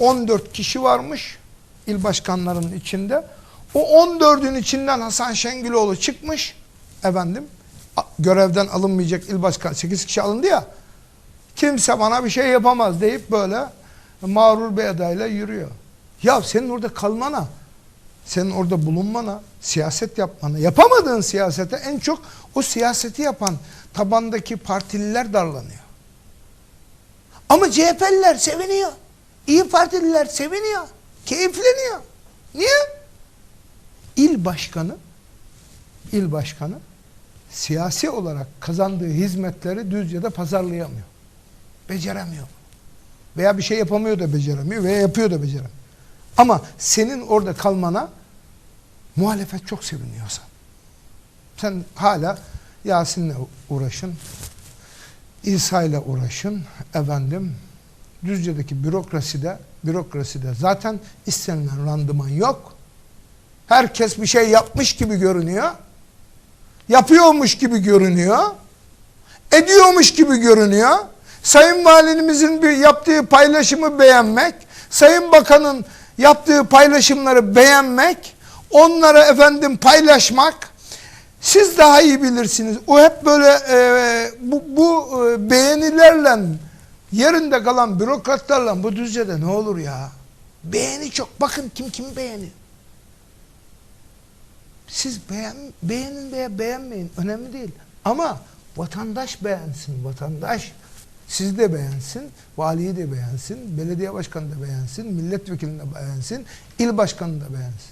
14 kişi varmış il başkanlarının içinde. O 14'ün içinden Hasan Şengüloğlu çıkmış. Efendim görevden alınmayacak il başkan 8 kişi alındı ya. Kimse bana bir şey yapamaz deyip böyle mağrur bir edayla yürüyor. Ya senin orada kalmana, senin orada bulunmana, siyaset yapmana, yapamadığın siyasete en çok o siyaseti yapan tabandaki partililer darlanıyor. Ama CHP'liler seviniyor. İyi Partililer seviniyor. Keyifleniyor. Niye? İl başkanı il başkanı siyasi olarak kazandığı hizmetleri Düzce'de pazarlayamıyor. Beceremiyor. Veya bir şey yapamıyor da beceremiyor veya yapıyor da beceremiyor. Ama senin orada kalmana muhalefet çok seviniyorsa. Sen hala Yasin'le uğraşın. İsa ile uğraşın. Efendim Düzce'deki bürokraside bürokraside zaten istenilen randıman yok. Herkes bir şey yapmış gibi görünüyor. Yapıyormuş gibi görünüyor. Ediyormuş gibi görünüyor. Sayın Valimizin bir yaptığı paylaşımı beğenmek, Sayın Bakan'ın yaptığı paylaşımları beğenmek, onları efendim paylaşmak, siz daha iyi bilirsiniz. O hep böyle e, bu, bu e, beğenilerle yerinde kalan bürokratlarla bu Düzce'de ne olur ya? Beğeni çok. Bakın kim kimi beğeniyor. Siz beğen, beğenin veya beğenmeyin. Önemli değil. Ama vatandaş beğensin. Vatandaş sizi de beğensin. Valiyi de beğensin. Belediye başkanı da beğensin. Milletvekilini de beğensin. il başkanı da beğensin.